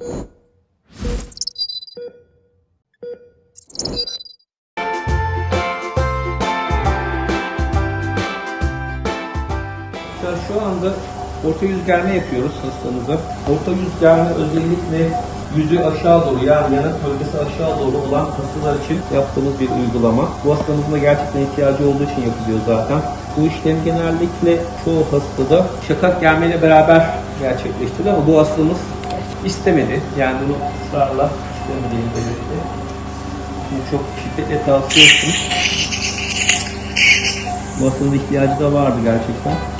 Şu anda orta yüz germe yapıyoruz hastamıza. Orta yüz germe özellikle yüzü aşağı doğru yani yanak bölgesi aşağı doğru olan hastalar için yaptığımız bir uygulama. Bu hastamızın da gerçekten ihtiyacı olduğu için yapılıyor zaten. Bu işlem genellikle çoğu hastada şakak germeyle beraber gerçekleştirdi ama bu hastamız istemedi. Yani bunu ısrarla istemediğini belirtti. Bunu çok şiddetle tavsiye ettim. Bu ihtiyacı da vardı gerçekten.